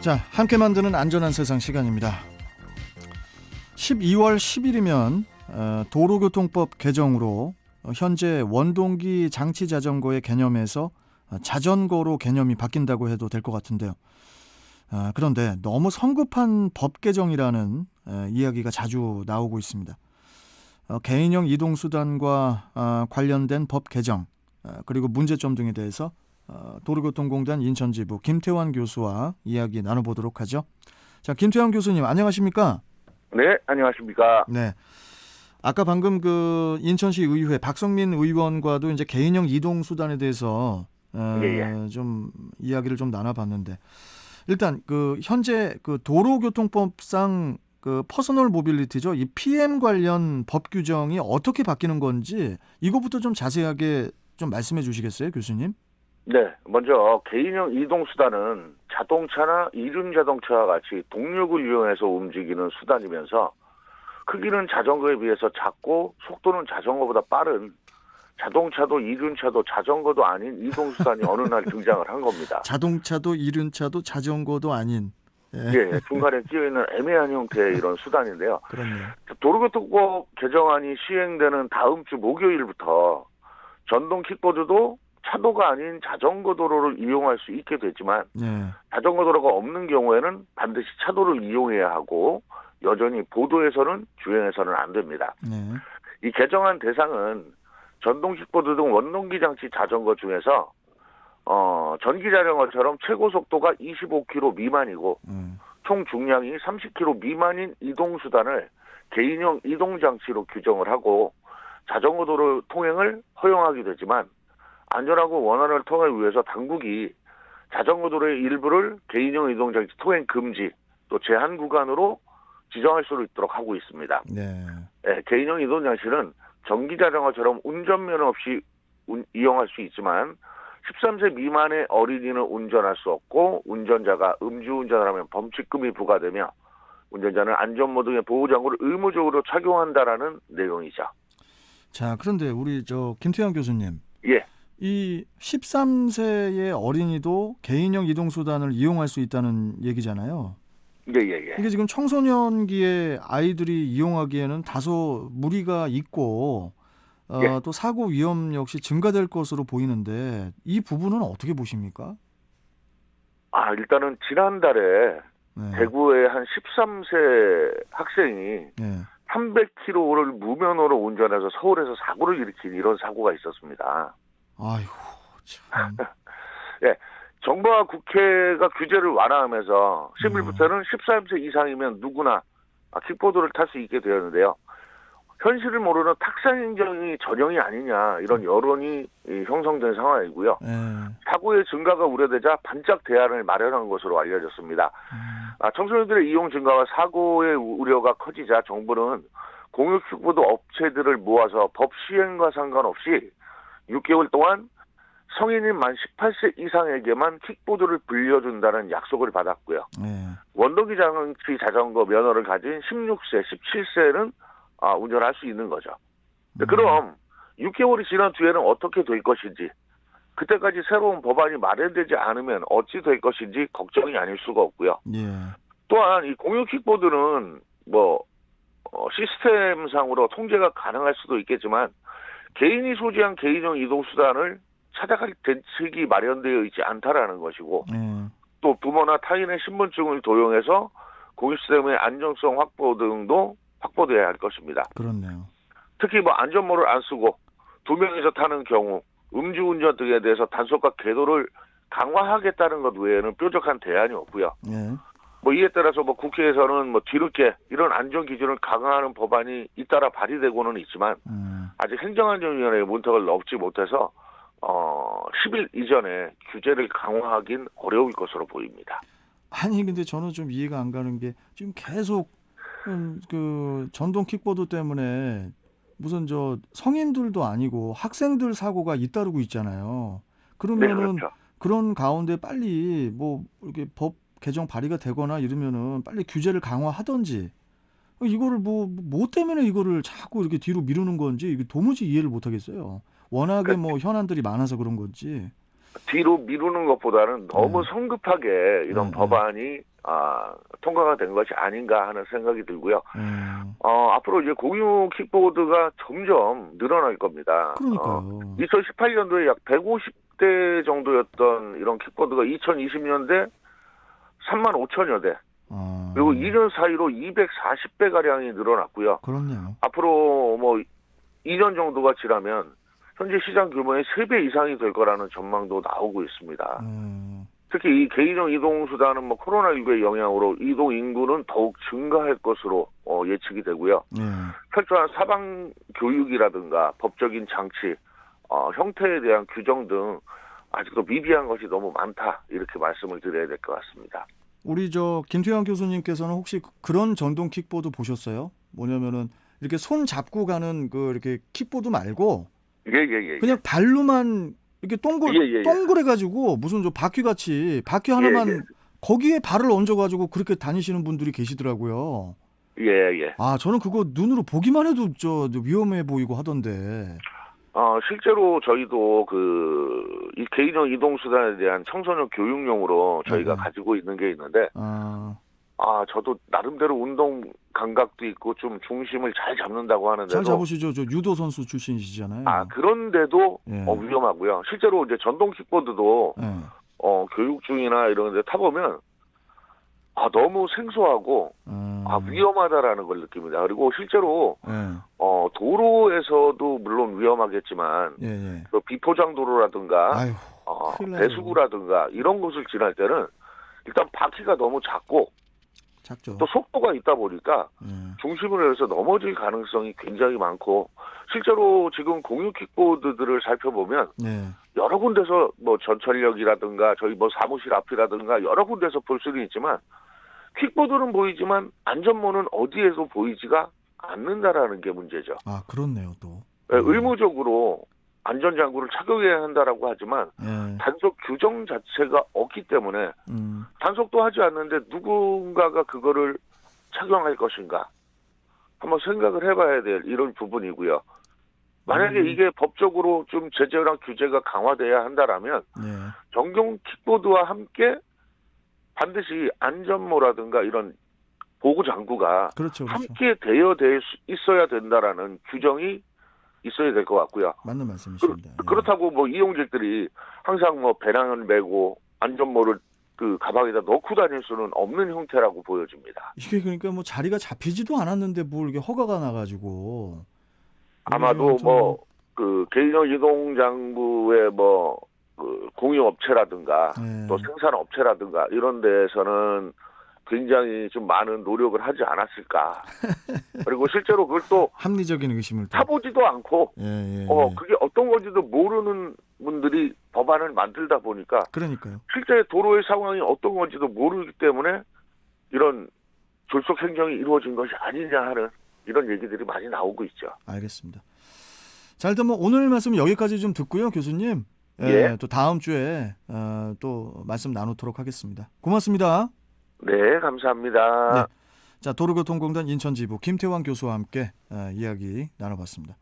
자, 함께 만드는 안전한 세상 시간입니다. 12월 10일이면 어, 도로교통법 개정으로 어, 현재 원동기 장치 자전거의 개념에서 어, 자전거로 개념이 바뀐다고 해도 될 것 같은데요. 아, 그런데 너무 성급한 법 개정이라는 에, 이야기가 자주 나오고 있습니다. 어, 개인형 이동수단과 아, 관련된 법 개정 아, 그리고 문제점 등에 대해서 어, 도로교통공단 인천지부 김태환 교수와 이야기 나눠보도록 하죠. 자, 김태환 교수님 안녕하십니까? 네, 안녕하십니까. 네. 아까 방금 그 인천시 의회 박성민 의원과도 이제 개인형 이동 수단에 대해서 어, 예, 좀 이야기를 좀 나눠봤는데 일단 그 현재 그 도로교통법상 그 퍼스널 모빌리티죠 이 PM 관련 법 규정이 어떻게 바뀌는 건지 이거부터 좀 자세하게 좀 말씀해 주시겠어요, 교수님? 네, 먼저 개인형 이동 수단은 자동차나 이륜 자동차와 같이 동력을 이용해서 움직이는 수단이면서 크기는 자전거에 비해서 작고 속도는 자전거보다 빠른 자동차도 이륜차도 자전거도 아닌 이동 수단이 어느 날 등장을 한 겁니다. 자동차도 이륜차도 자전거도 아닌 예, 예, 중간에 끼어 있는 애매한 형태의 이런 수단인데요. 그렇네요. 도로교통법 개정안이 시행되는 다음 주 목요일부터 전동 킥보드도 차도가 아닌 자전거 도로를 이용할 수 있게 되지만 예. 자전거 도로가 없는 경우에는 반드시 차도를 이용해야 하고 여전히 보도에서는 주행해서는 안 됩니다. 네. 이 개정안 대상은 전동 킥보드 등 원동기 장치 자전거 중에서 어, 전기 자전거처럼 최고 속도가 25km 미만이고 음. 총 중량이 30kg 미만인 이동 수단을 개인형 이동 장치로 규정을 하고 자전거 도로 통행을 허용하게 되지만 안전하고 원활한 통행을 위해서 당국이 자전거 도로의 일부를 개인형 이동 장치 통행 금지 또 제한 구간으로 지정할 수 있도록 하고 있습니다. 네. 예, 개인형 이동 장치는 전기 자전거처럼 운전면허 없이 운- 이용할 수 있지만 13세 미만의 어린이는 운전할 수 없고 운전자가 음주운전을 하면 범칙금이 부과되며 운전자는 안전모 등의 보호장구를 의무적으로 착용한다라는 내용이죠. 자, 그런데 우리 저 김태환 교수님, 예, 이 13세의 어린이도 개인형 이동 수단을 이용할 수 있다는 얘기잖아요. 예, 예, 예. 이게 지금 청소년기의 아이들이 이용하기에는 다소 무리가 있고 어, 예. 또 사고 위험 역시 증가될 것으로 보이는데 이 부분은 어떻게 보십니까? 아, 일단은 지난달에 네. 대구의 한 13세 학생이 네. 300km를 무면허로 운전해서 서울에서 사고를 일으킨 이런 사고가 있었습니다. 아이고 참. 정부와 국회가 규제를 완화하면서 10일부터는 13세 이상이면 누구나 아, 킥보드를 탈 수 있게 되었는데요. 현실을 모르는 탁상 행정이 전형이 아니냐 이런 여론이 이, 형성된 상황이고요. 네. 사고의 증가가 우려되자 반짝 대안을 마련한 것으로 알려졌습니다. 음, 아, 청소년들의 이용 증가와 사고의 우려가 커지자 정부는 공유 킥보드 업체들을 모아서 법 시행과 상관없이 6개월 동안 성인인 만 18세 이상에게만 킥보드를 빌려준다는 약속을 받았고요. 네. 원동기 장치 자전거 면허를 가진 16세, 17세는 아, 운전할 수 있는 거죠. 네, 음. 그럼 6개월이 지난 뒤에는 어떻게 될 것인지 그때까지 새로운 법안이 마련되지 않으면 어찌 될 것인지 걱정이 아닐 수가 없고요. 예. 또한 이 공유 킥보드는 뭐 어, 시스템상으로 통제가 가능할 수도 있겠지만 개인이 소지한 개인용 이동 수단을 찾아갈 대책이 마련되어 있지 않다라는 것이고 예. 또 부모나 타인의 신분증을 도용해서 공유 시스템의 안정성 확보 등도 확보돼야 할 것입니다. 그렇네요. 특히 뭐 안전모를 안 쓰고 두 명이서 타는 경우 음주운전 등에 대해서 단속과 계도를 강화하겠다는 것 외에는 뾰족한 대안이 없고요. 예. 뭐 이에 따라서 뭐 국회에서는 뭐 뒤늦게 이런 안전 기준을 강화하는 법안이 잇따라 발의되고는 있지만 음. 아직 행정안전위원회의 문턱을 넘지 못해서 어 10일 이전에 규제를 강화하긴 어려울 것으로 보입니다. 아니 근데 저는 좀 이해가 안 가는 게 지금 계속 음, 그 전동 킥보드 때문에 무슨 저 성인들도 아니고 학생들 사고가 잇따르고 있잖아요. 네, 그러면은 그렇죠. 그런 가운데 빨리 뭐 이렇게 법 개정 발의가 되거나 이러면은 빨리 규제를 강화하던지 이거를 뭐 뭐 때문에 이거를 자꾸 이렇게 뒤로 미루는 건지 이게 도무지 이해를 못 하겠어요. 워낙에 뭐 현안들이 많아서 그런 건지. 뒤로 미루는 것보다는 너무 네. 성급하게 이런 네, 네. 법안이 아, 통과가 된 것이 아닌가 하는 생각이 들고요. 음, 어, 앞으로 이제 공유 킥보드가 점점 늘어날 겁니다. 어, 그러니까요. 2018년도에 약 150대 정도였던 이런 킥보드가 2020년대 3만 5천여 대, 아, 그리고 2년 사이로 240배 가량이 늘어났고요. 그렇네요. 앞으로 뭐 2년 정도가 지나면 현재 시장 규모의 3배 이상이 될 거라는 전망도 나오고 있습니다. 음, 특히 이 개인형 이동 수단은 뭐 코로나19의 영향으로 이동 인구는 더욱 증가할 것으로 어, 예측이 되고요. 예. 철저한 사방 교육이라든가 법적인 장치, 어, 형태에 대한 규정 등 아직도 미비한 것이 너무 많다 이렇게 말씀을 드려야 될 것 같습니다. 우리 저 김태환 교수님께서는 혹시 그런 전동 킥보드 보셨어요? 뭐냐면은 이렇게 손 잡고 가는 그 이렇게 킥보드 말고 예예 예. 그냥 발로만 이렇게 동글 예, 예, 예. 동글해 가지고 무슨 저 바퀴 같이 바퀴 하나만 예, 예. 거기에 발을 얹어 가지고 그렇게 다니시는 분들이 계시더라고요. 예 예. 아, 저는 그거 눈으로 보기만 해도 저 위험해 보이고 하던데. 어, 실제로 저희도 그, 이 개인형 이동수단에 대한 청소년 교육용으로 저희가 네. 가지고 있는 게 있는데, 아, 아, 저도 나름대로 운동 감각도 있고 좀 중심을 잘 잡는다고 잘 하는데도, 잡으시죠. 저 유도 선수 출신이시잖아요. 아, 그런데도 예. 어, 위험하고요. 실제로 이제 전동 킥보드도, 예. 어, 교육 중이나 이런 데 타보면, 아, 너무 생소하고, 음, 아, 위험하다라는 걸 느낍니다. 그리고 실제로, 예. 어, 도로에서도 물론 위험하겠지만, 예, 예. 그 비포장 도로라든가, 아유, 어, 큰일. 배수구라든가 이런 곳을 지날 때는 일단 바퀴가 너무 작고 작죠. 또 속도가 있다 보니까 예. 중심을 해서 넘어질 가능성이 굉장히 많고 실제로 지금 공유 킥보드들을 살펴보면 네. 여러 군데서 뭐 전철역이라든가 저희 뭐 사무실 앞이라든가 여러 군데서 볼 수는 있지만 킥보드는 보이지만 안전모는 어디에도 보이지가 않는다라는 게 문제죠. 아, 그렇네요, 또. 예, 음. 의무적으로 안전장구를 착용해야 한다라고 하지만 예. 단속 규정 자체가 없기 때문에 음. 단속도 하지 않는데 누군가가 그거를 착용할 것인가 한번 생각을 해봐야 될 이런 부분이고요. 만약에 음. 이게 법적으로 좀 제재랑 규제가 강화돼야 한다라면 네. 전용 킥보드와 함께 반드시 안전모라든가 이런 보호 장구가 그렇죠, 그렇죠. 함께 대여될 수 있어야 된다라는 규정이 있어야 될 것 같고요. 맞는 말씀이십니다. 예. 그렇다고 뭐 이용객들이 항상 뭐 배낭을 메고 안전모를 그 가방에다 넣고 다닐 수는 없는 형태라고 보여집니다. 이게 그러니까 뭐 자리가 잡히지도 않았는데 뭘 이게 허가가 나가지고 아마도 좀- 뭐그 개인형 이동 장구의 뭐 그 공유 업체라든가 예. 또 생산 업체라든가 이런 데에서는 굉장히 좀 많은 노력을 하지 않았을까. 그리고 실제로 그걸 또 합리적인 의심을 또- 타보지도 않고 예, 예, 어 예. 그게 어떤 건지도 모르는 분들이 법안을 만들다 보니까 그러니까요. 실제 도로의 상황이 어떤 건지도 모르기 때문에 이런 졸속 행정이 이루어진 것이 아니냐 하는 이런 얘기들이 많이 나오고 있죠. 알겠습니다. 자, 일단 뭐 오늘 말씀 여기까지 좀 듣고요, 교수님. 예, 예. 또 다음 주에 어, 또 말씀 나누도록 하겠습니다. 고맙습니다. 네, 감사합니다. 네. 자, 도로교통공단 인천지부 김태환 교수와 함께 어, 이야기 나눠봤습니다.